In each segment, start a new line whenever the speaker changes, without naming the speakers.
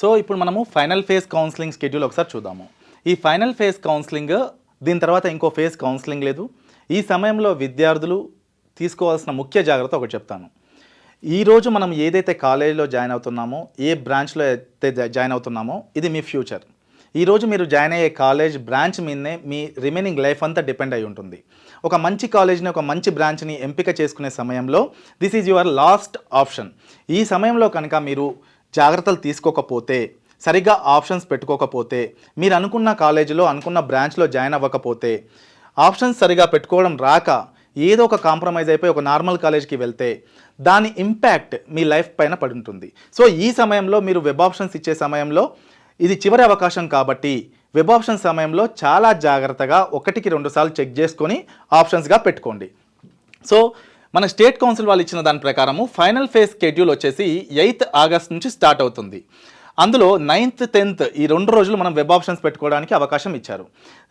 So ఇప్పుడు మనము final phase counselling schedule ఒకసారి చూద్దాము. ఈ ఫైనల్ ఫేజ్ కౌన్సిలింగ్ దీని తర్వాత ఇంకో ఫేజ్ కౌన్సిలింగ్ లేదు. ఈ సమయంలో విద్యార్థులు తీసుకోవాల్సిన ముఖ్య జాగ్రత్త ఒకటి చెప్తాను. ఈరోజు మనం ఏదైతే కాలేజీలో జాయిన్ అవుతున్నామో ఏ బ్రాంచ్లో అయితే జా- జాయిన్ అవుతున్నామో ఇది మీ ఫ్యూచర్. ఈరోజు మీరు జాయిన్ అయ్యే కాలేజ్ బ్రాంచ్ మీదనే మీ రిమైనింగ్ లైఫ్ అంతా డిపెండ్ అయి ఉంటుంది. ఒక మంచి కాలేజ్ని ఒక మంచి బ్రాంచ్ని ఎంపిక చేసుకునే సమయంలో this is your last option. ఈ సమయంలో కనుక మీరు జాగ్రత్తలు తీసుకోకపోతే సరిగ్గా ఆప్షన్స్ పెట్టుకోకపోతే మీరు అనుకున్న కాలేజీలో అనుకున్న బ్రాంచ్లో జాయిన్ అవ్వకపోతే ఆప్షన్స్ సరిగా పెట్టుకోవడం రాక ఏదో ఒక కాంప్రమైజ్ అయిపోయి ఒక నార్మల్ కాలేజ్కి వెళ్తే దాని ఇంపాక్ట్ మీ లైఫ్ పైన పడి ఉంటుంది సో ఈ సమయంలో మీరు వెబ్ ఆప్షన్స్ ఇచ్చే సమయంలో ఇది చివరి అవకాశం కాబట్టి వెబ్ ఆప్షన్ సమయంలో చాలా జాగ్రత్తగా ఒకటికి రెండుసార్లు చెక్ చేసుకొని ఆప్షన్స్గా పెట్టుకోండి. సో మన స్టేట్ కౌన్సిల్ వాళ్ళు ఇచ్చిన దాని ప్రకారము ఫైనల్ ఫేజ్ షెడ్యూల్ వచ్చేసి ఎయిత్ ఆగస్ట్ నుంచి స్టార్ట్ అవుతుంది. అందులో నైన్త్ టెన్త్ ఈ రెండు రోజులు మనం వెబ్ ఆప్షన్స్ పెట్టుకోవడానికి అవకాశం ఇచ్చారు.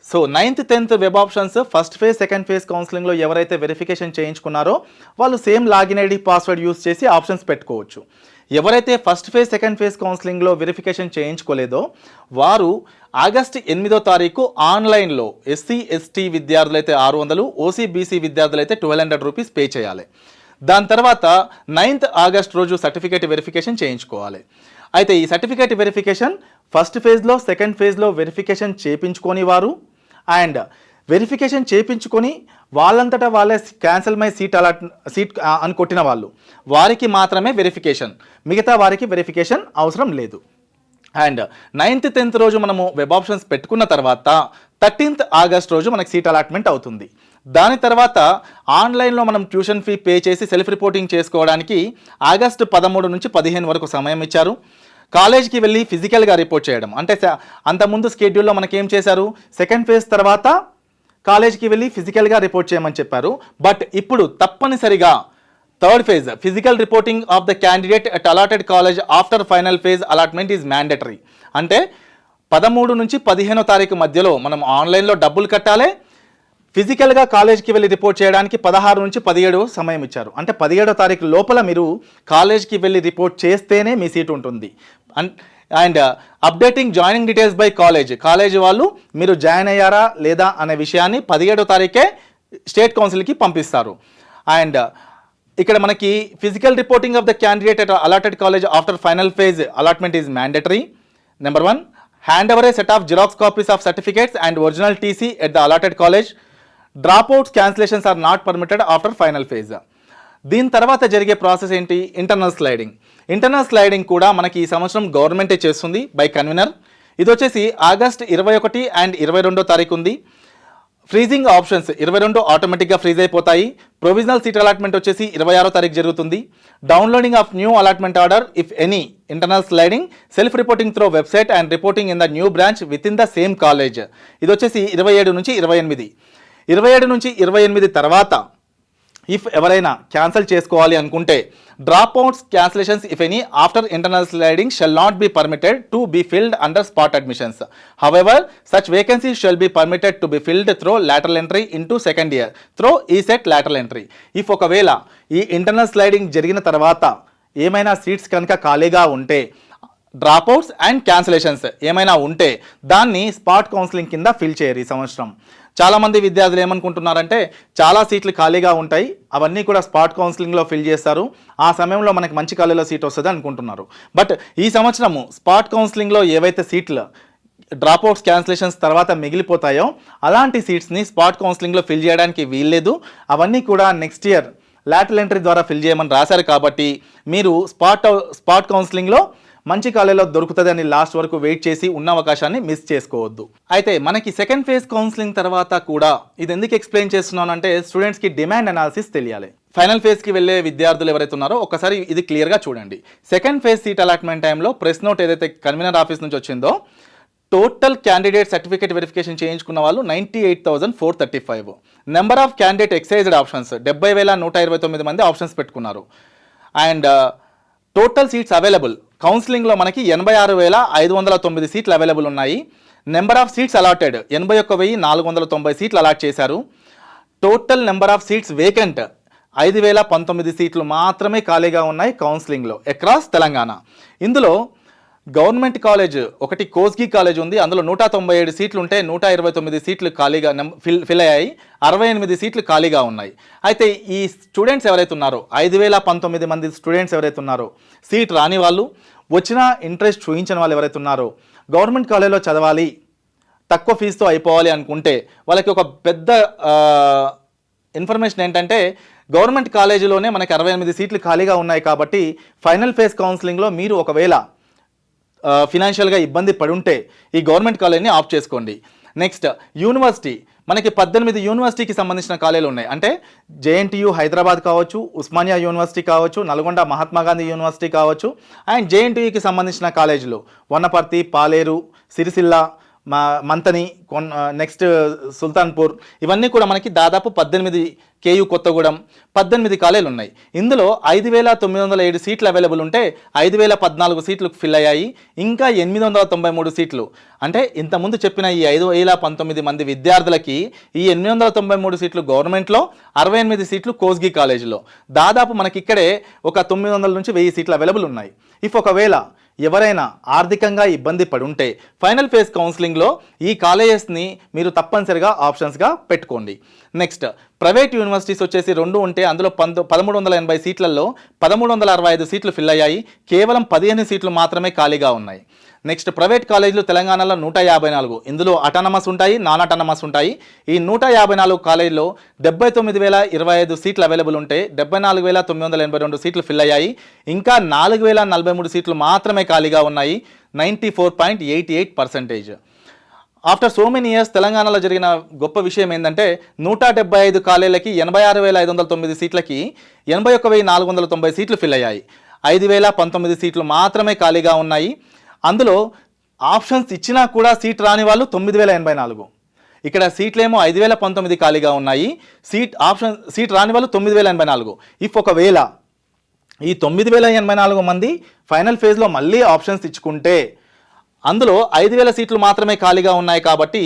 So ninth tenth web options first phase second phase కౌన్సిలింగ్లో ఎవరైతే వెరిఫికేషన్ చేయించుకున్నారో వాళ్ళు same login ID password use చేసి ఆప్షన్స్ పెట్టుకోవచ్చు. ఎవరైతే ఫస్ట్ ఫేజ్ సెకండ్ ఫేజ్ కౌన్సిలింగ్లో వెరిఫికేషన్ చేయించుకోలేదో వారు ఆగస్ట్ ఎనిమిదో తారీఖు ఆన్లైన్లో ఎస్సీ ఎస్టీ విద్యార్థులైతే ఆరు వందలు ఓసీబీసీ విద్యార్థులు విద్యార్థులైతే ట్వెల్వ్ హండ్రెడ్ రూపీస్ పే చేయాలి. దాని తర్వాత నైన్త్ ఆగస్ట్ రోజు సర్టిఫికేట్ వెరిఫికేషన్ చేయించుకోవాలి. అయితే ఈ సర్టిఫికేట్ వెరిఫికేషన్ ఫస్ట్ ఫేజ్లో సెకండ్ ఫేజ్లో వెరిఫికేషన్ చేయించుకొని వారు. అండ్ వెరిఫికేషన్ చేయించుకొని వాళ్ళంతటా వాళ్ళే cancel my seat allot seat అని కొట్టిన వాళ్ళు. వారికి మాత్రమే వెరిఫికేషన్ మిగతా వారికి వెరిఫికేషన్ అవసరం లేదు. అండ్ నైన్త్ టెన్త్ రోజు మనము వెబ్ ఆప్షన్స్ పెట్టుకున్న తర్వాత థర్టీన్త్ ఆగస్ట్ రోజు మనకి సీట్ అలాట్మెంట్ అవుతుంది. దాని తర్వాత ఆన్లైన్లో మనం ట్యూషన్ ఫీ పే చేసి సెల్ఫ్ రిపోర్టింగ్ చేసుకోవడానికి ఆగస్టు పదమూడు నుంచి పదిహేను వరకు సమయం ఇచ్చారు. కాలేజ్కి వెళ్ళి ఫిజికల్గా రిపోర్ట్ చేయడం. అంటే అంతకుముందు స్కెడ్యూల్లో మనకేం చేశారు? సెకండ్ ఫేజ్ తర్వాత కాలేజ్కి వెళ్ళి ఫిజికల్గా రిపోర్ట్ చేయమని చెప్పారు. బట్ ఇప్పుడు తప్పనిసరిగా third phase physical reporting of the candidate at allotted college after final phase allotment is mandatory. అంటే పదమూడు నుంచి పదిహేనో తారీఖు మధ్యలో మనం ఆన్లైన్లో డబ్బులు కట్టాలి. ఫిజికల్గా కాలేజ్కి వెళ్ళి రిపోర్ట్ చేయడానికి పదహారు నుంచి పదిహేడు సమయం ఇచ్చారు. అంటే పదిహేడో తారీఖు లోపల మీరు కాలేజ్కి వెళ్ళి రిపోర్ట్ చేస్తేనే మీ సీట్ ఉంటుంది. And and updating joining details by college. College వాళ్ళు మీరు జాయిన్ అయ్యారా లేదా అనే విషయాన్ని పదిహేడో తారీఖే స్టేట్ కౌన్సిల్కి పంపిస్తారు. అండ్ ఇక్కడ మనకి physical reporting of the candidate at allotted college after final phase allotment is mandatory number one hand over a set of Xerox copies of certificates and original TC at the allotted college. Drop outs cancellations are not permitted after final phase దీని తర్వాత జరిగే process ఏంటి? Internal sliding internal sliding కూడా మనకి ఈ సంవత్సరం గవర్నమెంటే చేస్తుంది బై కన్వీనర్ ఇది వచ్చేసి ఆగస్ట్ ఇరవై ఒకటి అండ్ ఇరవై రెండో తారీఖు ఉంది. ఫ్రీజింగ్ ఆప్షన్స్ ఇరవై రెండు ఆటోమేటిక్గా ఫ్రీజ్ అయిపోతాయి. ప్రొవిజనల్ సీట్ అలాట్మెంట్ వచ్చేసి ఇరవై ఆరో తారీఖు జరుగుతుంది. Downloading of new allotment order if any internal sliding self reporting through website and reporting in the new branch within the same college ఇది వచ్చేసి ఇరవై ఏడు నుంచి ఇరవై ఎనిమిది. ఇరవై ఏడు నుంచి ఇరవై ఎనిమిది తర్వాత ఇఫ్ ఎవరైనా క్యాన్సిల్ చేసుకోవాలి అనుకుంటే drop outs cancellations if any after internal sliding shall not be permitted to be filled under spot admissions however such vacancy shall be permitted to be filled through lateral entry into second year through ECET lateral entry if ఒకవేళ ఈ internal sliding జరిగిన తర్వాత ఏమైనా seats కనుక ఖాళీగా ఉంటే dropouts and cancellations ఏమైనా ఉంటే దాన్ని స్పాట్ కౌన్సిలింగ్ కింద ఫిల్ చేయరు ఈ సంవత్సరం. చాలామంది విద్యార్థులు ఏమనుకుంటున్నారంటే చాలా సీట్లు ఖాళీగా ఉంటాయి అవన్నీ కూడా స్పాట్ కౌన్సిలింగ్లో ఫిల్ చేస్తారు ఆ సమయంలో మనకి మంచి ఖాళీలో సీట్ వస్తుంది అనుకుంటున్నారు. బట్ ఈ సంవత్సరము స్పాట్ కౌన్సిలింగ్లో ఏవైతే సీట్లు డ్రాప్అవుట్స్ క్యాన్సిలేషన్స్ తర్వాత మిగిలిపోతాయో అలాంటి సీట్స్ని స్పాట్ కౌన్సిలింగ్లో ఫిల్ చేయడానికి వీల్లేదు. అవన్నీ కూడా నెక్స్ట్ ఇయర్ లాటల్ ఎంట్రీ ద్వారా ఫిల్ చేయమని రాశారు కాబట్టి మీరు స్పాట్ స్పాట్ కౌన్సిలింగ్లో మంచి కాలేజ్లో దొరుకుతుంది అని లాస్ట్ వరకు వెయిట్ చేసి ఉన్న అవకాశాన్ని మిస్ చేసుకోవద్దు. అయితే మనకి సెకండ్ ఫేజ్ కౌన్సిలింగ్ తర్వాత కూడా ఇది ఎందుకు ఎక్స్ప్లెయిన్ చేస్తున్నానంటే స్టూడెంట్స్కి డిమాండ్ అనాలిసిస్ తెలియాలి. ఫైనల్ ఫేజ్కి వెళ్ళే విద్యార్థులు ఎవరైతే ఉన్నారో ఒకసారి ఇది క్లియర్గా చూడండి. సెకండ్ ఫేజ్ సీట్ అలాట్మెంట్ టైంలో ప్రెస్ నోట్ ఏదైతే కన్వీనర్ ఆఫీస్ నుంచి వచ్చిందో టోటల్ క్యాండిడేట్ సర్టిఫికేట్ వెరిఫికేషన్ చేయించుకున్న వాళ్ళు ninety eight thousand four thirty five. Number of candidate exercised options డెబ్బై వేల నూట ఇరవై తొమ్మిది మంది ఆప్షన్స్ పెట్టుకున్నారు. And total seats available. కౌన్సిలింగ్లో మనకి ఎనభై ఆరు వేల ఐదు వందల తొమ్మిది సీట్లు అవైలబుల్ ఉన్నాయి. నెంబర్ ఆఫ్ సీట్స్ అలాటెడ్ ఎనభై ఒక్క వెయ్యి నాలుగు వందల తొంభై సీట్లు అలాట్ చేశారు. Total number of seats vacant ఐదు వేల పంతొమ్మిది సీట్లు మాత్రమే ఖాళీగా ఉన్నాయి కౌన్సిలింగ్లో అక్రాస్ తెలంగాణ. ఇందులో గవర్నమెంట్ కాలేజ్ ఒకటి కోస్గి కాలేజ్ ఉంది. అందులో నూట తొంభై ఏడు సీట్లు ఉంటే నూట ఇరవై తొమ్మిది సీట్లు ఖాళీగా ఫిల్ ఫిల్ అయ్యాయి. అరవై ఎనిమిది సీట్లు ఖాళీగా ఉన్నాయి. అయితే ఈ స్టూడెంట్స్ ఎవరైతే ఉన్నారో ఐదు వేల పంతొమ్మిది మంది స్టూడెంట్స్ ఎవరైతే ఉన్నారో సీట్ రాని వాళ్ళు వచ్చిన ఇంట్రెస్ట్ చూపించిన వాళ్ళు ఎవరైతే ఉన్నారో గవర్నమెంట్ కాలేజ్లో చదవాలి. తక్కువ ఫీజుతో అయిపోవాలి అనుకుంటే వాళ్ళకి ఒక పెద్ద ఇన్ఫర్మేషన్ ఏంటంటే గవర్నమెంట్ కాలేజీలోనే మనకి అరవై ఎనిమిది సీట్లు ఖాళీగా ఉన్నాయి కాబట్టి ఫైనల్ ఫేజ్ కౌన్సిలింగ్లో మీరు ఒకవేళ ఫినాన్షియల్గా ఇబ్బంది పడి ఉంటే ఈ గవర్నమెంట్ కాలేజీని ఆఫ్ చేసుకోండి. నెక్స్ట్ యూనివర్సిటీ మనకి పద్దెనిమిది యూనివర్సిటీకి సంబంధించిన కాలేజీలు ఉన్నాయి. అంటే జేఎన్టీయు హైదరాబాద్ కావచ్చు ఉస్మానియా యూనివర్సిటీ కావచ్చు నల్గొండ మహాత్మా గాంధీ యూనివర్సిటీ కావచ్చు అండ్ జేఎన్టీయుకి సంబంధించిన కాలేజీలు. వన్నపర్తి పాలేరు సిరిసిల్ల మా మంతని కొన్ నెక్స్ట్ సుల్తాన్పూర్ ఇవన్నీ కూడా మనకి దాదాపు పద్దెనిమిది కేయు కొత్తగూడెం పద్దెనిమిది కాలేజీలు ఉన్నాయి ఇందులో ఐదు వేల తొమ్మిది వందల ఏడు సీట్లు అవైలబుల్ ఉంటే ఐదు వేల పద్నాలుగు సీట్లు ఫిల్ అయ్యాయి. ఇంకా ఎనిమిది వందల తొంభై మూడు సీట్లు. అంటే ఇంతకుముందు చెప్పిన ఈ ఐదు వేల పంతొమ్మిది మంది విద్యార్థులకి ఈ ఎనిమిది వందల తొంభై మూడు సీట్లు గవర్నమెంట్లో అరవై ఎనిమిది సీట్లు కోస్గి కాలేజీలో. దాదాపు మనకి ఇక్కడే ఒక తొమ్మిది వందల నుంచి వెయ్యి సీట్లు అవైలబుల్ ఉన్నాయి. ఇఫ్ ఒకవేళ ఎవరైనా ఆర్థికంగా ఇబ్బంది పడి ఉంటే ఫైనల్ ఫేజ్ కౌన్సిలింగ్లో ఈ కాలేజెస్ని మీరు తప్పనిసరిగా ఆప్షన్స్గా పెట్టుకోండి. నెక్స్ట్ ప్రైవేట్ యూనివర్సిటీస్ వచ్చేసి రెండు ఉంటే అందులో పంతొ పదమూడు వందల ఎనభై సీట్లలో పదమూడు వందల అరవై ఐదు సీట్లు ఫిల్ అయ్యాయి. కేవలం పదిహేను సీట్లు మాత్రమే ఖాళీగా ఉన్నాయి. నెక్స్ట్ ప్రైవేట్ కాలేజీలు తెలంగాణలో నూట యాభై నాలుగు. ఇందులో అటానమస్ ఉంటాయి నాన్ అటానమస్ ఉంటాయి. ఈ నూట యాభై నాలుగు కాలేజీలో డెబ్బై తొమ్మిది వేల ఇరవై ఐదు సీట్లు అవైలబుల్ ఉంటే డెబ్బై నాలుగు వేల తొమ్మిది వందల ఎనభై రెండు సీట్లు ఫిల్ అయ్యాయి. ఇంకా నాలుగు వేల నలభై మూడు సీట్లు మాత్రమే ఖాళీగా ఉన్నాయి. Ninety four point eighty eight percentage. After so many years తెలంగాణలో జరిగిన గొప్ప విషయం ఏంటంటే నూట డెబ్బై ఐదు కాలేజీలకి ఎనభై ఆరు వేల ఐదు వందల తొమ్మిది సీట్లకి ఎనభై ఒక్క వెయ్యి నాలుగు వందల తొంభై సీట్లు ఫిల్ అయ్యాయి. ఐదు వేల పంతొమ్మిది సీట్లు మాత్రమే ఖాళీగా ఉన్నాయి. అందులో ఆప్షన్స్ ఇచ్చినా కూడా సీట్ రాని వాళ్ళు తొమ్మిది వేల ఎనభై నాలుగు. ఇక్కడ సీట్లేమో ఐదు వేల పంతొమ్మిది ఖాళీగా ఉన్నాయి. సీట్ ఆప్షన్ సీట్ రాని వాళ్ళు తొమ్మిది వేల ఎనభై నాలుగు. ఇఫ్ ఒకవేళ ఈ తొమ్మిది వేల ఎనభై నాలుగు మంది ఫైనల్ ఫేజ్లో మళ్ళీ ఆప్షన్స్ ఇచ్చుకుంటే అందులో ఐదు వేల సీట్లు మాత్రమే ఖాళీగా ఉన్నాయి కాబట్టి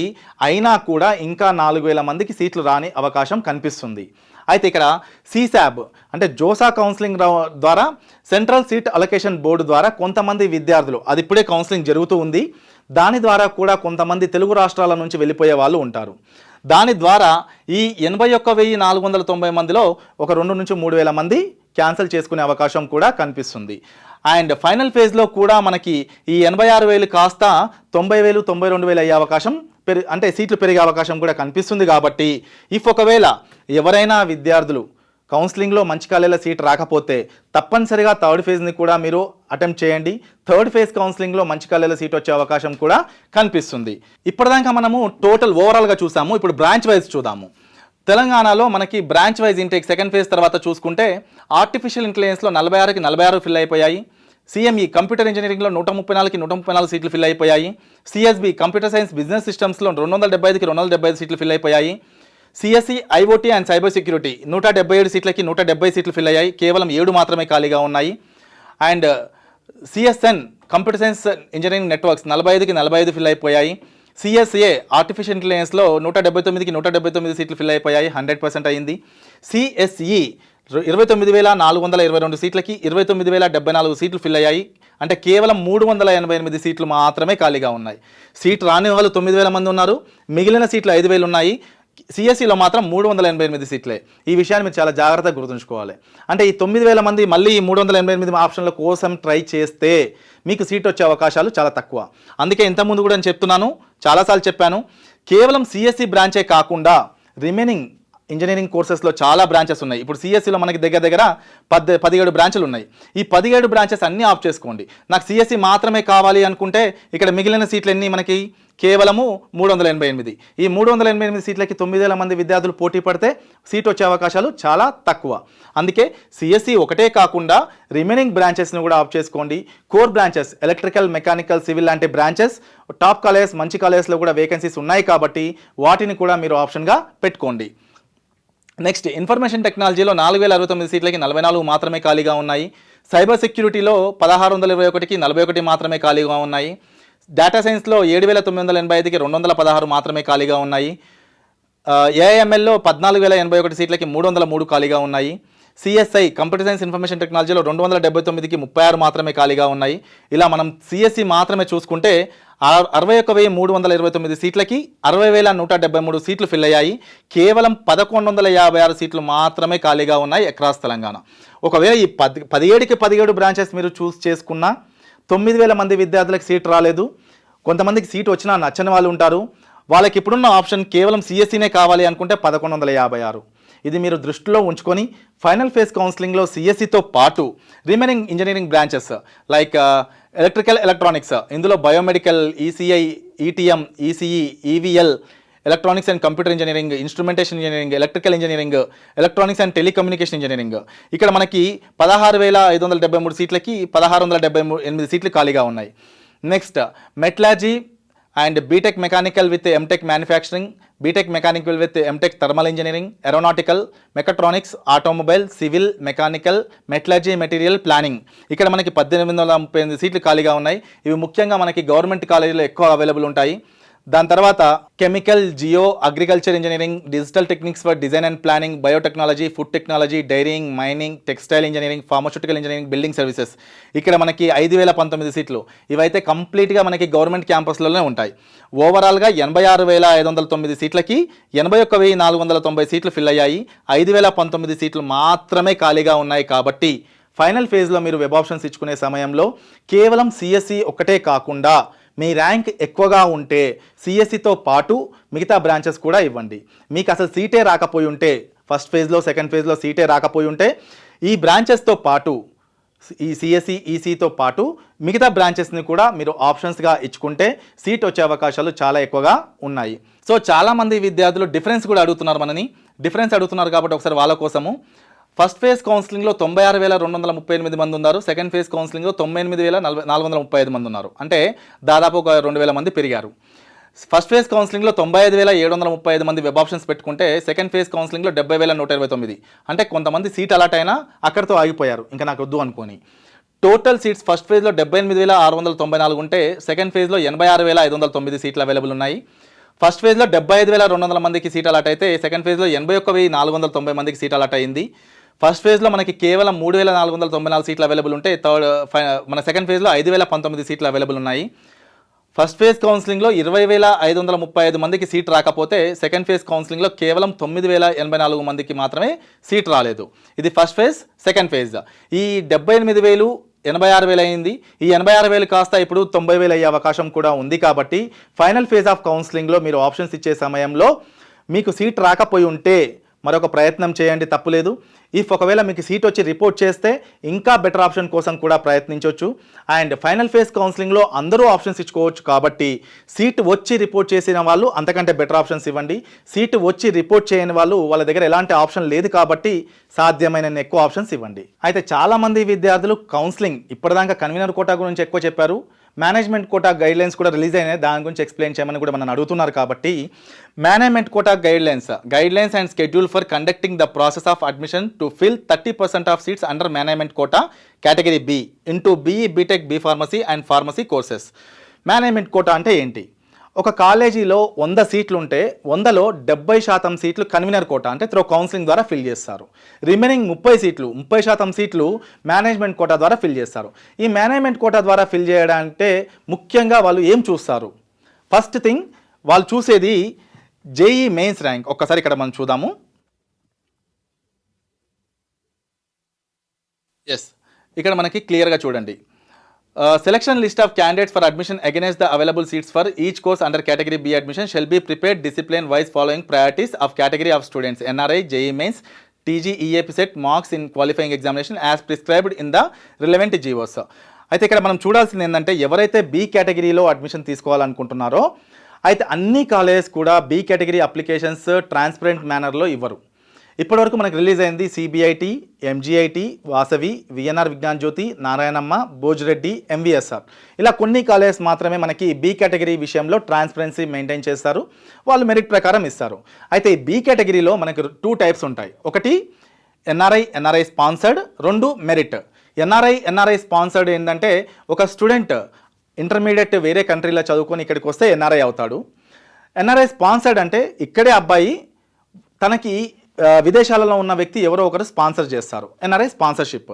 అయినా కూడా ఇంకా నాలుగు వేల మందికి సీట్లు రాని అవకాశం కనిపిస్తుంది. అయితే ఇక్కడ సీశాబ్ అంటే జోసా కౌన్సిలింగ్ ద్వారా సెంట్రల్ సీట్ అలొకేషన్ బోర్డు ద్వారా కొంతమంది విద్యార్థులు అది ఇప్పుడే కౌన్సిలింగ్ జరుగుతూ ఉంది దాని ద్వారా కూడా కొంతమంది తెలుగు రాష్ట్రాల నుంచి వెళ్ళిపోయే వాళ్ళు ఉంటారు. దాని ద్వారా ఈ ఎనభై ఒక్క వెయ్యి నాలుగు వందల తొంభై మందిలో ఒక రెండు నుంచి మూడు వేల మంది క్యాన్సిల్ చేసుకునే అవకాశం కూడా కనిపిస్తుంది. అండ్ ఫైనల్ ఫేజ్లో కూడా మనకి ఈ ఎనభై ఆరు వేలు కాస్త తొంభై వేలు తొంభై రెండు వేలు అయ్యే అవకాశం పెరి అంటే సీట్లు పెరిగే అవకాశం కూడా కనిపిస్తుంది కాబట్టి ఇఫ్ ఒకవేళ ఎవరైనా విద్యార్థులు కౌన్సిలింగ్లో మంచి కాలేజీల సీట్ రాకపోతే తప్పనిసరిగా థర్డ్ ఫేజ్ని కూడా మీరు అటెంప్ట్ చేయండి. థర్డ్ ఫేజ్ కౌన్సిలింగ్లో మంచి కాలేజీల సీట్ వచ్చే అవకాశం కూడా కనిపిస్తుంది. ఇప్పటిదాకా మనము టోటల్ ఓవరాల్గా చూసాము. ఇప్పుడు బ్రాంచ్ వైజ్ చూద్దాము. తెలంగాణలో మనకి branch wise intake second phase తర్వాత చూసుకుంటే ఆర్టిఫిషియల్ ఇంటెలిజెన్స్లో నలభై ఆరుకి నలభై ఆరు ఫిల్ అయిపోయాయి. సిఎంఈ కంప్యూటర్ ఇంజనీరింగ్లో నూట ముప్పై నాలుగుకి నూట ముప్పై నాలుగు సీట్లు ఫిల్ అయిపోయాయి. సిఎస్బి కంప్యూటర్ సైన్స్ బిజినెస్ సిస్టమ్స్లో రెండు వందల డెబ్బై ఐదుకి రెండు వందల డెబ్బై ఐదు సీట్లు ఫిల్ అయిపోయాయి. CSC IOT and cyber security నూట డెబ్బై ఏడు సీట్లకి నూట డెబ్బై సీట్లు ఫిల్ అయ్యాయి. కేవలం ఏడు మాత్రమే ఖాళీగా ఉన్నాయి. And CSN computer science engineering networks నలభై ఐదుకి నలభై ఐదు ఫిల్ అయిపోయాయి. సిఎస్ఏ ఆర్టిఫిషియల్ ఇంటెలిజెన్స్లో నూట డెబ్బై తొమ్మిదికి నూట డెబ్బై తొమ్మిది సీట్లు ఫిల్ అయిపోయాయి హండ్రెడ్ పర్సెంట్ అయింది. సిఎస్ఈ ఇరవై తొమ్మిది వేల నాలుగు వందల ఇరవై రెండు సీట్లకి ఇరవై తొమ్మిది వేల డెబ్బై నాలుగు సీట్లు ఫిల్ అయ్యాయి. అంటే కేవలం మూడు వందల ఎనభై ఎనిమిది సీట్లు మాత్రమే ఖాళీగా ఉన్నాయి. సీట్ రాని వాళ్ళు తొమ్మిది వేల మంది ఉన్నారు. మిగిలిన సీట్లు ఐదు వేలు ఉన్నాయి. సిఎస్సిలో మాత్రం మూడు వందల ఎనభై ఎనిమిది సీట్లే. ఈ విషయాన్ని మీరు చాలా జాగ్రత్తగా గుర్తుంచుకోవాలి. అంటే ఈ తొమ్మిది వేల మంది మళ్ళీ ఈ మూడు వందల ఎనభై ఎనిమిది ఆప్షన్ల కోసం ట్రై చేస్తే మీకు సీట్ వచ్చే అవకాశాలు చాలా తక్కువ. అందుకే ఇంతకుముందు కూడా నేను చెప్తున్నాను చాలాసార్లు చెప్పాను కేవలం సిఎస్సి బ్రాంచే కాకుండా రిమైనింగ్ ఇంజనీరింగ్ కోర్సెస్లో చాలా బ్రాంచెస్ ఉన్నాయి. ఇప్పుడు సిఎస్సిలో మనకి దగ్గర దగ్గర పద్ పదిహేడు బ్రాంచ్లు ఉన్నాయి. ఈ పదిహేడు బ్రాంచెస్ అన్నీ ఆఫ్ చేసుకోండి. నాకు సిఎస్సి మాత్రమే కావాలి అనుకుంటే ఇక్కడ మిగిలిన సీట్లు ఎన్ని మనకి కేవలము మూడు వందల ఎనభై ఎనిమిది. ఈ మూడు వందల ఎనభై ఎనిమిది సీట్లకి తొమ్మిది వేల మంది విద్యార్థులు పోటీ పడితే సీట్ వచ్చే అవకాశాలు చాలా తక్కువ. అందుకే సిఎస్సి ఒకటే కాకుండా రిమైనింగ్ బ్రాంచెస్ని కూడా ఆఫ్ చేసుకోండి. Core branches electrical mechanical civil లాంటి బ్రాంచెస్ టాప్ కాలేజెస్ మంచి కాలేజెస్లో కూడా వేకెన్సీస్ ఉన్నాయి కాబట్టి వాటిని కూడా మీరు ఆప్షన్గా పెట్టుకోండి. నెక్స్ట్ ఇన్ఫర్మేషన్ టెక్నాలజీలో నాలుగు వేల అరవై తొమ్మిది సీట్లకి నలభై నాలుగు మాత్రమే ఖాళీగా ఉన్నాయి. సైబర్ సెక్యూరిటీలో పదహారు వందల ఇరవై ఒకటికి నలభై ఒకటి మాత్రమే ఖాళీగా ఉన్నాయి. డేటా సైన్స్లో ఏడు వేల తొమ్మిది వందల ఎనభై ఐదుకి రెండు వందల పదహారు మాత్రమే ఖాళీగా ఉన్నాయి. ఏఐఎంఎల్లో పద్నాలుగు వేల ఎనభై ఒకటి సీట్లకి మూడు వందల మూడు ఖాళీగా ఉన్నాయి. సిఎస్ఐ కంప్యూటర్ సైన్స్ ఇన్ఫర్మేషన్ టెక్నాలజీలో రెండు వందల డెబ్బై తొమ్మిదికి ముప్పై ఆరు మాత్రమే ఖాళీగా ఉన్నాయి. ఇలా మనం సిఎస్సి మాత్రమే చూసుకుంటే అరవై ఒక వెయ్యి మూడు వందల ఇరవై తొమ్మిది సీట్లకి అరవై వేల నూట డెబ్బై మూడు సీట్లు ఫిల్ అయ్యాయి. కేవలం పదకొండు వందల యాభై ఆరు సీట్లు మాత్రమే ఖాళీగా ఉన్నాయి అక్రాస్ తెలంగాణ. ఒకవేళ ఈ పది పదిహేడుకి పదిహేడు బ్రాంచెస్ మీరు చూస్ చేసుకున్నా తొమ్మిది వేల మంది విద్యార్థులకు సీట్ రాలేదు. కొంతమందికి సీట్ వచ్చినా నచ్చని వాళ్ళు ఉంటారు. వాళ్ళకి ఇప్పుడున్న ఆప్షన్ కేవలం సిఎస్సీనే కావాలి అనుకుంటే పదకొండు వందల యాభై ఆరు. ఇది మీరు దృష్టిలో ఉంచుకొని ఫైనల్ ఫేజ్ కౌన్సిలింగ్లో సిఎస్సితో పాటు remaining engineering branches like electrical electronics ఇందులో biomedical ECI ETM ECE EVL electronics and computer engineering instrumentation engineering electrical engineering electronics and telecommunication engineering ఇక్కడ మనకి పదహారు వేల ఐదు వందల డెబ్బై మూడు సీట్లకి పదహారు వందల డెబ్బై మూడు ఎనిమిది సీట్లు ఖాళీగా ఉన్నాయి. Next metallurgy and BTech mechanical with MTech manufacturing BTech mechanical with MTech thermal engineering aeronautical mechatronics automobile civil mechanical metallurgy material planning. ఇక్కడ మనకి పద్దెనిమిది వందల ముప్పై ఎనిమిది సీట్లు ఖాళీగా ఉన్నాయి. ఇవి ముఖ్యంగా మనకి గవర్నమెంట్ కాలేజీలో ఎక్కువ అవైలబుల్ ఉంటాయి. దాని తర్వాత chemical geo agriculture engineering digital techniques for design and planning biotechnology food technology dairying mining textile engineering pharmaceutical engineering building services. ఇక్కడ మనకి ఐదు వేల పంతొమ్మిది సీట్లు. ఇవైతే కంప్లీట్గా మనకి గవర్నమెంట్ క్యాంపస్లోనే ఉంటాయి. ఓవరాల్గా ఎనభై ఆరు వేల ఐదు వందల తొమ్మిది సీట్లకి ఎనభై ఒక్క వెయ్యి నాలుగు వందల తొంభై సీట్లు ఫిల్ అయ్యాయి. ఐదు వేల పంతొమ్మిది సీట్లు మాత్రమే ఖాళీగా ఉన్నాయి కాబట్టి ఫైనల్ ఫేజ్లో మీరు వెబ్ ఆప్షన్స్ ఇచ్చుకునే సమయంలో కేవలం సిఎస్సి ఒక్కటే కాకుండా మీ ర్యాంక్ ఎక్కువగా ఉంటే సిఎస్సితో పాటు మిగతా బ్రాంచెస్ కూడా ఇవ్వండి. మీకు అసలు సీటే రాకపోయి ఉంటే ఫస్ట్ ఫేజ్లో సెకండ్ ఫేజ్లో సీటే రాకపోయి ఉంటే ఈ బ్రాంచెస్తో పాటు ఈ సిఎస్సి ఈసీతో పాటు మిగతా బ్రాంచెస్ని కూడా మీరు ఆప్షన్స్గా ఇచ్చుకుంటే సీట్ వచ్చే అవకాశాలు చాలా ఎక్కువగా ఉన్నాయి. సో చాలామంది విద్యార్థులు డిఫరెన్స్ కూడా అడుగుతున్నారు మనని. డిఫరెన్స్ అడుగుతున్నారు కాబట్టి ఒకసారి వాళ్ళ కోసము. ఫస్ట్ ఫేజ్ కౌన్సిలింగ్లో తొంభై ఆరు వేల రెండు వందల ముప్పై ఎనిమిది మంది ఉన్నారు. సెకండ్ ఫేజ్ కౌన్సిలింగ్లో తొంభై ఎనిమిది వేల నలభై నాలుగు వందల ముప్పై ఐదు మంది ఉన్నారు. అంటే దాదాపు ఒక రెండు వేల మంది పెరిగారు. ఫస్ట్ ఫేజ్ కౌన్సిలింగ్లో తొంభై ఐదు వేల ఏడు వందల ముప్పై ఐదు మంది వెబ్ ఆప్షన్స్ పెట్టుకుంటే సెకండ్ ఫేజ్ కౌన్సిలింగ్లో డెబ్బై వేల నూట ఇరవై తొమ్మిది. అంటే కొంతమంది సీట్ అలాట్ అయినా అక్కడితో ఆగిపోయారు. ఇంకా నాకు వద్దు అనుకొని. టోటల్ సీట్స్ ఫస్ట్ ఫేజ్లో డెబ్బై ఎనిమిది వేల ఆరు వందల తొంభై నాలుగు ఉంటే సెకండ్ ఫేజ్లో ఎనభై ఆరు వేల ఐదు వందల తొమ్మిది సీట్లు అవైలబుల్ ఉన్నాయి. ఫస్ట్ ఫేజ్లో డెబ్బై ఐదు వేల రెండు వందల మందికి సీట్ అలాట్ అయితే సెకండ్ ఫేజ్లో ఎనభై ఒక్క వెయ్యి నాలుగు వందల తొంభై మందికి సీట్ అలాట్ అయింది. ఫస్ట్ ఫేజ్లో మనకి కేవలం మూడు వేల నాలుగు వందల తొంభై నాలుగు సీట్లు అవైలబుల్ ఉంటే థర్డ్ మన సెకండ్ ఫేజ్లో ఐదు వేల పంతొమ్మిది సీట్లు అవైలబుల్ ఉన్నాయి. ఫస్ట్ ఫేజ్ కౌన్సిలింగ్లో ఇరవై వేల ఐదు వందల ముప్పై ఐదు మందికి సీట్ రాకపోతే సెకండ్ ఫేజ్ కౌన్సిలింగ్లో కేవలం తొమ్మిది వేల ఎనభై నాలుగు మందికి మాత్రమే సీట్ రాలేదు. ఇది ఫస్ట్ ఫేజ్ సెకండ్ ఫేజ్ ఈ డెబ్బై ఎనిమిది వేలు ఎనభై ఆరు వేలు అయింది. ఈ ఎనభై ఆరు వేలు కాస్త ఇప్పుడు తొంభై వేలు అయ్యే అవకాశం కూడా ఉంది కాబట్టి ఫైనల్ ఫేజ్ ఆఫ్ కౌన్సిలింగ్లో మీరు ఆప్షన్స్ ఇచ్చే సమయంలో మీకు సీట్ రాకపోయి ఉంటే మరొక ప్రయత్నం చేయండి తప్పులేదు ఇఫ్ ఒకవేళ మీకు సీట్ వచ్చి రిపోర్ట్ చేస్తే ఇంకా బెటర్ ఆప్షన్ కోసం కూడా ప్రయత్నించవచ్చు అండ్ ఫైనల్ ఫేజ్ కౌన్సిలింగ్లో అందరూ ఆప్షన్స్ ఇచ్చుకోవచ్చు కాబట్టి సీట్ వచ్చి రిపోర్ట్ చేసిన వాళ్ళు అంతకంటే బెటర్ ఆప్షన్స్ ఇవ్వండి. సీట్ వచ్చి రిపోర్ట్ చేయని వాళ్ళు వాళ్ళ దగ్గర ఎలాంటి ఆప్షన్ లేదు కాబట్టి సాధ్యమైన ఎక్కువ ఆప్షన్స్ ఇవ్వండి. అయితే చాలామంది విద్యార్థులు కౌన్సిలింగ్ ఇప్పటిదాకా కన్వీనర్ కోటా గురించి ఎక్కువ చెప్పారు. మేనేజ్మెంట్ కోటా గైడ్ లైన్స్ కూడా రిలీజ్ అయినాయి. దాని గురించి ఎక్స్ప్లెయిన్ చేయమని కూడా మనం అడుగుతున్నారు కాబట్టి management quota guidelines guidelines guidelines and schedule for conducting the process of admission to fill thirty percent of seats under management quota category B into BE BTech B pharmacy and pharmacy courses management quota అంటే ఏంటి? ఒక కాలేజీలో వంద సీట్లు ఉంటే వందలో డెబ్బై శాతం సీట్లు కన్వీనర్ కోటా అంటే త్రో కౌన్సిలింగ్ ద్వారా ఫిల్ చేస్తారు. రిమైనింగ్ ముప్పై సీట్లు ముప్పై శాతం సీట్లు మేనేజ్మెంట్ కోటా ద్వారా ఫిల్ చేస్తారు. ఈ మేనేజ్మెంట్ కోటా ద్వారా ఫిల్ చేయడాలంటే ముఖ్యంగా వాళ్ళు ఏం చూస్తారు? ఫస్ట్ థింగ్ వాళ్ళు చూసేది జేఈ మెయిన్స్ ర్యాంక్ ఒక్కసారి ఇక్కడ మనం చూద్దాము. ఎస్ ఇక్కడ మనకి క్లియర్గా చూడండి. Selection list of candidates for admission against the available seats for each course under category B admission shall be prepared discipline wise following priorities of category of students NRI JEE Mains TGEAPCET marks in qualifying examination as prescribed in the relevant GOs అయితే ఇక్కడ మనం చూడాల్సింది ఏంటంటే ఎవరైతే B కేటగిరీలో admission తీసుకోవాలనుకుంటున్నారో అయితే అన్ని colleges కూడా B category applications transparent manner ఇవ్వరు. ఇప్పటివరకు మనకు రిలీజ్ అయింది CBIT MGIT Vasavi VNR Vignan Jyothi Narayanamma Bhojreddy MVSR. ఇలా కొన్ని కాలేజెస్ మాత్రమే మనకి బి కేటగిరీ విషయంలో ట్రాన్స్పరెన్సీ మెయింటైన్ చేస్తారు వాళ్ళు మెరిట్ ప్రకారం ఇస్తారు. అయితే ఈ బి కేటగిరీలో మనకు టూ టైప్స్ ఉంటాయి. ఒకటి ఎన్ఆర్ఐ ఎన్ఆర్ఐ స్పాన్సర్డ్. రెండు మెరిట్. ఎన్ఆర్ఐ ఎన్ఆర్ఐ స్పాన్సర్డ్ ఏంటంటే ఒక స్టూడెంట్ ఇంటర్మీడియట్ వేరే కంట్రీలో చదువుకొని ఇక్కడికి వస్తే ఎన్ఆర్ఐ అవుతాడు. ఎన్ఆర్ఐ స్పాన్సర్డ్ అంటే ఇక్కడే అబ్బాయి తనకి విదేశాలలో ఉన్న వ్యక్తి ఎవరో ఒకరు స్పాన్సర్ చేస్తారు. NRI sponsorship.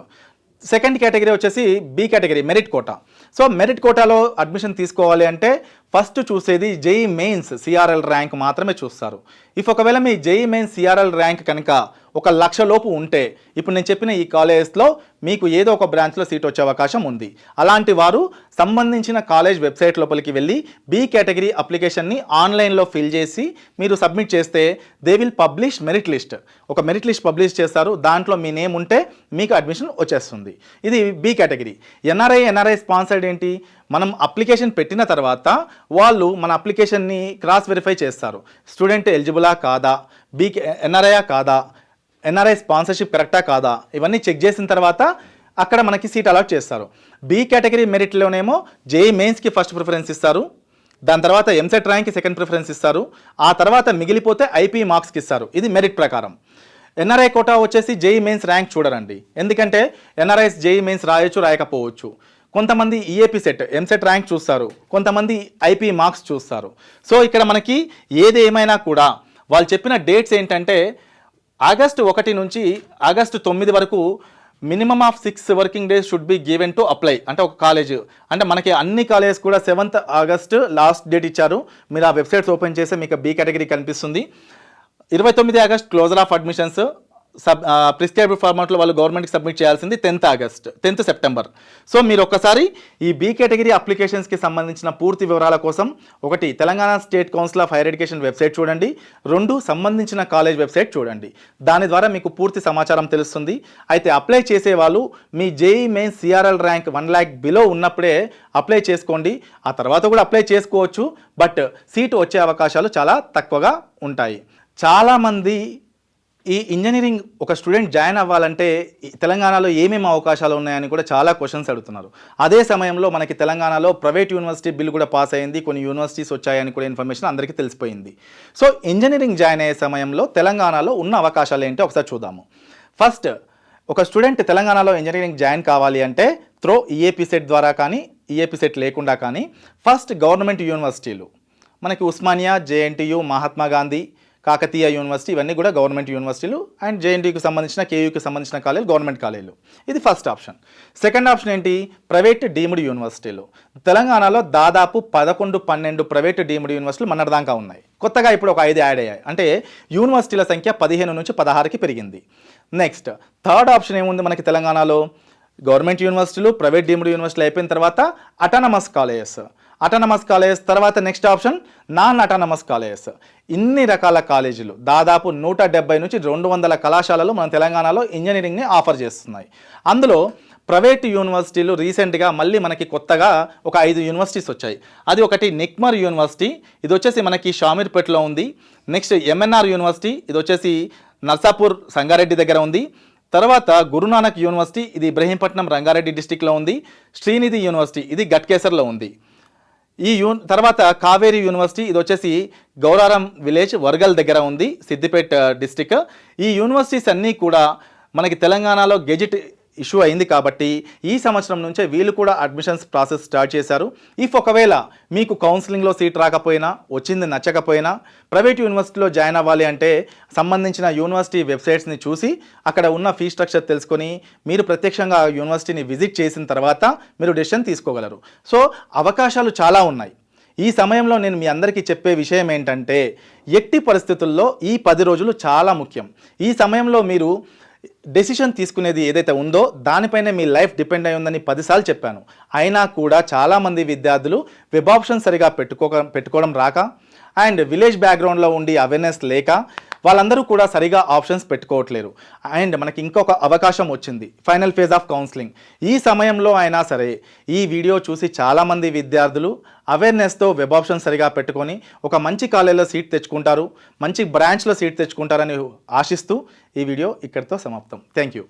సెకండ్ కేటగిరీ వచ్చేసి B category merit quota. So merit కోటాలో అడ్మిషన్ తీసుకోవాలి అంటే ఫస్ట్ చూసేది జేఈ మెయిన్స్ సిఆర్ఎల్ ర్యాంక్ మాత్రమే చూస్తారు. ఇఫ్ ఒకవేళ మీ జేఈ మెయిన్స్ సిఆర్ఎల్ ర్యాంక్ కనుక ఒక లక్ష లోపు ఉంటే ఇప్పుడు నేను చెప్పిన ఈ కాలేజెస్లో మీకు ఏదో ఒక బ్రాంచ్లో సీట్ వచ్చే అవకాశం ఉంది. అలాంటి వారు సంబంధించిన కాలేజ్ వెబ్సైట్ లోపలికి వెళ్ళి బి కేటగిరీ అప్లికేషన్ని ఆన్లైన్లో ఫిల్ చేసి మీరు సబ్మిట్ చేస్తే they will publish merit list ఒక మెరిట్ లిస్ట్ పబ్లిష్ చేస్తారు దాంట్లో మీ నేమ్ ఉంటే మీకు అడ్మిషన్ వచ్చేస్తుంది. ఇది B category. NRI NRI sponsored ఏంటి? మనం అప్లికేషన్ పెట్టిన తర్వాత వాళ్ళు మన అప్లికేషన్ని క్రాస్ వెరిఫై చేస్తారు. స్టూడెంట్ ఎలిజిబులా కాదా? బీ ఎన్ఆర్ఐయా కాదా? ఎన్ఆర్ఐ స్పాన్సర్షిప్ కరెక్టా కాదా? ఇవన్నీ చెక్ చేసిన తర్వాత అక్కడ మనకి సీట్ అలాట్ చేస్తారు. బి కేటగిరీ మెరిట్లోనేమో జేఈ మెయిన్స్కి ఫస్ట్ ప్రిఫరెన్స్ ఇస్తారు. దాని తర్వాత ఎంసెట్ ర్యాంక్కి సెకండ్ ప్రిఫరెన్స్ ఇస్తారు. ఆ తర్వాత మిగిలిపోతే ఐపీ మార్క్స్కి ఇస్తారు. ఇది మెరిట్ ప్రకారం. ఎన్ఆర్ఐ కోటా వచ్చేసి జేఈ మెయిన్స్ ర్యాంక్ చూడరండి. ఎందుకంటే ఎన్ఆర్ఐస్ జేఈ మెయిన్స్ రాయొచ్చు రాయకపోవచ్చు. కొంతమంది ఈఏపీ సెట్ ఎంసెట్ ర్యాంక్ చూస్తారు. కొంతమంది ఐపీ మార్క్స్ చూస్తారు. సో ఇక్కడ మనకి ఏది ఏమైనా కూడా వాళ్ళు చెప్పిన డేట్స్ ఏంటంటే ఆగస్టు ఒకటి నుంచి ఆగస్టు తొమ్మిది వరకు minimum of six working days should be given to apply. అంటే ఒక కాలేజ్. అంటే మనకి అన్ని కాలేజెస్ కూడా సెవెంత్ ఆగస్ట్ లాస్ట్ డేట్ ఇచ్చారు. మీరు ఆ వెబ్సైట్స్ ఓపెన్ చేస్తే మీకు బి కేటగిరీ కనిపిస్తుంది. ఇరవై తొమ్మిది August closure of admissions. Sub prescribe ఫార్మాట్లో వాళ్ళు గవర్నమెంట్కి సబ్మిట్ చేయాల్సింది tenth August tenth September. So మీరు ఒక్కసారి ఈ బీ కేటగిరీ అప్లికేషన్స్కి సంబంధించిన పూర్తి వివరాల కోసం ఒకటి Telangana state council of higher education website చూడండి. రెండు సంబంధించిన కాలేజ్ వెబ్సైట్ చూడండి. దాని ద్వారా మీకు పూర్తి సమాచారం తెలుస్తుంది. అయితే అప్లై చేసే వాళ్ళు మీ JEE Main CRL rank one lakh below ఉన్నప్పుడే అప్లై చేసుకోండి. ఆ తర్వాత కూడా అప్లై చేసుకోవచ్చు. బట్ సీటు వచ్చే అవకాశాలు చాలా తక్కువగా ఉంటాయి. చాలామంది ఈ ఇంజనీరింగ్ ఒక స్టూడెంట్ జాయిన్ అవ్వాలంటే ఈ తెలంగాణలో ఏమేమి అవకాశాలు ఉన్నాయని కూడా చాలా క్వశ్చన్స్ అడుగుతున్నారు. అదే సమయంలో మనకి తెలంగాణలో ప్రైవేట్ యూనివర్సిటీ బిల్ కూడా పాస్ అయింది కొన్ని యూనివర్సిటీస్ వచ్చాయని కూడా ఇన్ఫర్మేషన్ అందరికీ తెలిసిపోయింది. సో ఇంజనీరింగ్ జాయిన్ అయ్యే సమయంలో తెలంగాణలో ఉన్న అవకాశాలు ఏంటో ఒకసారి చూద్దాము. ఫస్ట్ ఒక స్టూడెంట్ తెలంగాణలో ఇంజనీరింగ్ జాయిన్ కావాలి అంటే త్రో ఈఏపీ సెట్ ద్వారా కానీ ఈఏపీ సెట్ లేకుండా కానీ ఫస్ట్ గవర్నమెంట్ యూనివర్సిటీలు మనకి ఉస్మానియా జేఎన్టీయు మహాత్మా గాంధీ కాకతీయ యూనివర్సిటీ ఇవన్నీ కూడా గవర్నమెంట్ యూనివర్సిటీలు అండ్ జేఎన్టీకి సంబంధించిన కేయూకి సంబంధించిన కాలేజీలు గవర్నమెంట్ కాలేజీలు. ఇది ఫస్ట్ ఆప్షన్ సెకండ్ ఆప్షన్ ఏంటి? ప్రైవేట్ డీమ్డ్ యూనివర్సిటీలు. తెలంగాణలో దాదాపు పదకొండు పన్నెండు ప్రైవేట్ డీమ్డ్ యూనివర్సిటీలు మొన్నటిదాకా ఉన్నాయి. కొత్తగా ఇప్పుడు ఒక ఐదు యాడ్ అయ్యాయి. అంటే యూనివర్సిటీల సంఖ్య పదిహేను నుంచి పదహారుకి పెరిగింది. నెక్స్ట్ థర్డ్ ఆప్షన్ ఏముంది మనకి తెలంగాణలో? గవర్నమెంట్ యూనివర్సిటీలు ప్రైవేట్ డీమ్డ్ యూనివర్సిటీలు అయిపోయిన తర్వాత అటానమస్ కాలేజెస్ అటానమస్ కాలేజెస్ తర్వాత next option non autonomous colleges ఇన్ని రకాల కాలేజీలు దాదాపు నూట డెబ్బై నుంచి రెండు వందల కళాశాలలు మన తెలంగాణలో ఇంజనీరింగ్ని ఆఫర్ చేస్తున్నాయి. అందులో ప్రైవేట్ యూనివర్సిటీలు రీసెంట్గా మళ్ళీ మనకి కొత్తగా ఒక ఐదు యూనివర్సిటీస్ వచ్చాయి. అది ఒకటి నిక్మర్ యూనివర్సిటీ ఇది వచ్చేసి మనకి షామీర్పేటలో ఉంది. నెక్స్ట్ ఎంఎన్ఆర్ యూనివర్సిటీ ఇది వచ్చేసి నర్సాపూర్ సంగారెడ్డి దగ్గర ఉంది. తర్వాత గురునానక్ యూనివర్సిటీ ఇది ఇబ్రహీంపట్నం రంగారెడ్డి డిస్టిక్లో ఉంది. శ్రీనిధి యూనివర్సిటీ ఇది గట్కేసర్లో ఉంది. ఈ యూ తర్వాత కావేరీ యూనివర్సిటీ ఇది వచ్చేసి గౌరారం విలేజ్ వర్గల్ దగ్గర ఉంది సిద్దిపేట uh, డిస్టిక్ ఈ యూనివర్సిటీస్ అన్నీ కూడా మనకి తెలంగాణలో గెజిట్ ఇష్యూ అయింది కాబట్టి ఈ సంవత్సరం నుంచే వీళ్ళు కూడా అడ్మిషన్స్ ప్రాసెస్ స్టార్ట్ చేశారు. ఇఫ్ ఒకవేళ మీకు కౌన్సిలింగ్లో సీట్ రాకపోయినా వచ్చింది నచ్చకపోయినా ప్రైవేట్ యూనివర్సిటీలో జాయిన్ అవ్వాలి అంటే సంబంధించిన యూనివర్సిటీ వెబ్సైట్స్ని చూసి అక్కడ ఉన్న ఫీ స్ట్రక్చర్ తెలుసుకొని మీరు ప్రత్యక్షంగా ఆ యూనివర్సిటీని విజిట్ చేసిన తర్వాత మీరు డెసిషన్ తీసుకోగలరు. సో అవకాశాలు చాలా ఉన్నాయి. ఈ సమయంలో నేను మీ అందరికీ చెప్పే విషయం ఏంటంటే ఎట్టి పరిస్థితుల్లో ఈ పది రోజులు చాలా ముఖ్యం. ఈ సమయంలో మీరు డెసిషన్ తీసుకునేది ఏదైతే ఉందో దానిపైన మీ లైఫ్ డిపెండ్ అయి ఉందని పదిసార్లు చెప్పాను. అయినా కూడా చాలామంది విద్యార్థులు వెబ్ ఆప్షన్ సరిగా పెట్టుకోక పెట్టుకోవడం రాక అండ్ విలేజ్ బ్యాక్గ్రౌండ్లో ఉండి అవేర్నెస్ లేక వాళ్ళందరూ కూడా సరిగా ఆప్షన్స్ పెట్టుకోవట్లేరు. అండ్ మనకి ఇంకొక అవకాశం వచ్చింది. ఫైనల్ ఫేజ్ ఆఫ్ కౌన్సిలింగ్ ఈ సమయంలో అయినా సరే ఈ వీడియో చూసి చాలామంది విద్యార్థులు అవేర్నెస్తో వెబ్ ఆప్షన్ సరిగా పెట్టుకొని ఒక మంచి కాలేజీలో సీట్ తెచ్చుకుంటారు. మంచి బ్రాంచ్లో సీట్ తెచ్చుకుంటారని ఆశిస్తూ ఈ వీడియో ఇక్కడితో సమాప్తం. Thank you